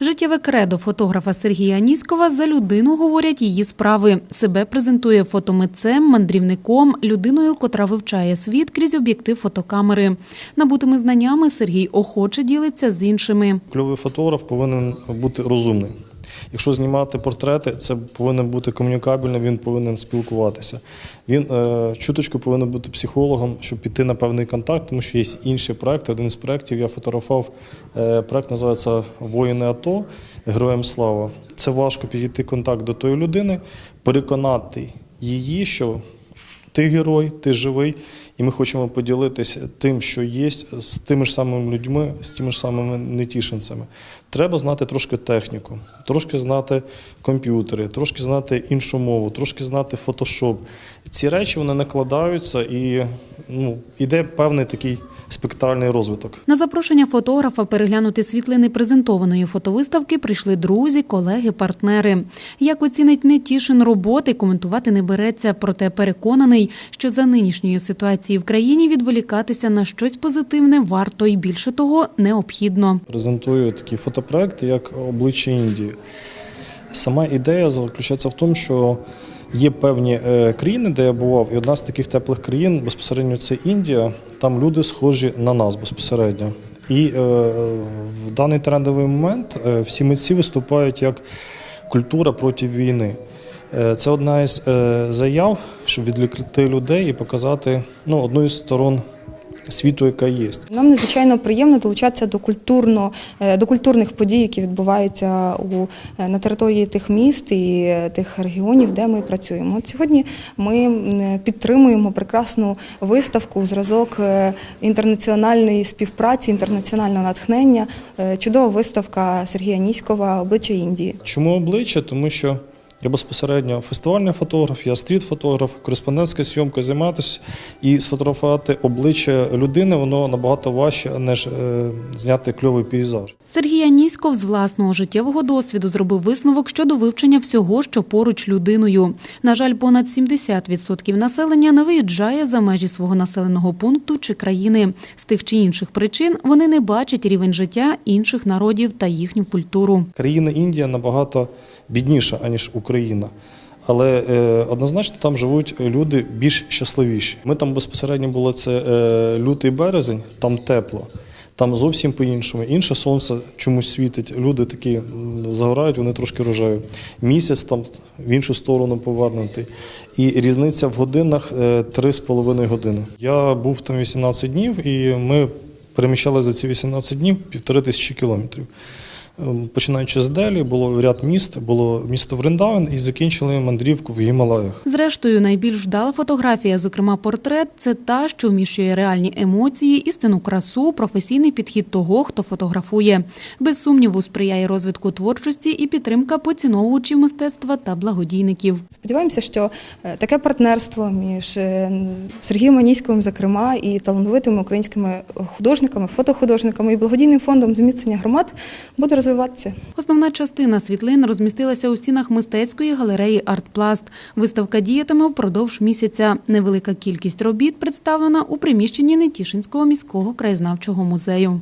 Життєве кредо фотографа Сергія Аніськова за людину говорять її справи. Себе презентує фотомитцем, мандрівником, людиною, котра вивчає світ крізь об'єктив фотокамери. Набутими знаннями Сергій охоче ділиться з іншими. Кльовий фотограф повинен бути розумний. Якщо знімати портрети, це повинен бути комунікабельний, він повинен спілкуватися. Він е, чуточку повинен бути психологом, щоб піти на певний контакт, тому що є інші проекти. Один із проєктів я фотографував. Е, проект називається Воїни АТО Героям слава. Це важко підійти контакт до тої людини, переконати її, що ти герой, ти живий, і ми хочемо поділитися тим, що є, з тими ж самими людьми, з тими ж самими нетішинцями. Треба знати трошки техніку, трошки знати комп'ютери, трошки знати іншу мову, трошки знати фотошоп. Ці речі вони накладаються і ну, іде певний такий спектральний розвиток. На запрошення фотографа переглянути світлини презентованої фотовиставки прийшли друзі, колеги, партнери. Як оцінить Нетішин роботи, коментувати не береться, проте переконаний, що за нинішньої ситуації в країні відволікатися на щось позитивне варто і більше того необхідно. Презентую такі фотопроекти, як обличчя Індії. Сама ідея заключається в тому, що є певні е, країни, де я бував, і одна з таких теплих країн безпосередньо це Індія. Там люди схожі на нас безпосередньо. І е, в даний трендовий момент е, всі митці виступають як культура проти війни. Е, Це одна із е, заяв, щоб відлікти людей і показати ну, одну із сторон світу, яка є. Нам надзвичайно приємно долучатися до культурно е, до культурних подій, які відбуваються у на території тих міст і тих регіонів, де ми працюємо. От сьогодні ми підтримуємо прекрасну виставку, зразок інтернаціональної співпраці, інтернаціонального натхнення. Чудова виставка Сергія Ніськова Обличчя Індії. Чому обличчя? Тому що я безпосередньо фестивальний фотограф, я стріт-фотограф, кореспондентська зйомка займатися і сфотографувати обличчя людини воно набагато важче, ніж е, зняти кльовий пейзаж. Сергій Аніськов з власного життєвого досвіду зробив висновок щодо вивчення всього, що поруч людиною. На жаль, понад 70% населення не виїжджає за межі свого населеного пункту чи країни. З тих чи інших причин вони не бачать рівень життя інших народів та їхню культуру. Країна Індія набагато бідніша, аніж Україна. Але е, однозначно там живуть люди більш щасливіші. Ми там безпосередньо було це е, лютий березень, там тепло. Там зовсім по-іншому. Інше сонце чомусь світить. Люди такі загорають, вони трошки рожають. Місяць там в іншу сторону повернутий. І різниця в годинах е, 3,5 години. Я був там 18 днів, і ми переміщали за ці 18 днів півтори тисячі кілометрів. Ем, Починаючи з Делі, було ряд міст, було місто Вриндаун і закінчили мандрівку в Гімалаях. Зрештою, найбільш вдала фотографія, зокрема портрет, це та, що вміщує реальні емоції, істинну красу, професійний підхід того, хто фотографує. Без сумніву, сприяє розвитку творчості і підтримка поціновувачів мистецтва та благодійників. Сподіваємося, що е, таке партнерство між е, Сергієм Аніськовим, зокрема, і талановитими українськими художниками, фотохудожниками і благодійним фондом зміцнення громад буде розвиватися. Основна частина світлин розмістилася у стінах мистецької галереї «Артпласт». Виставка діятиме впродовж місяця. Невелика кількість робіт представлена у приміщенні Нетішинського міського краєзнавчого музею.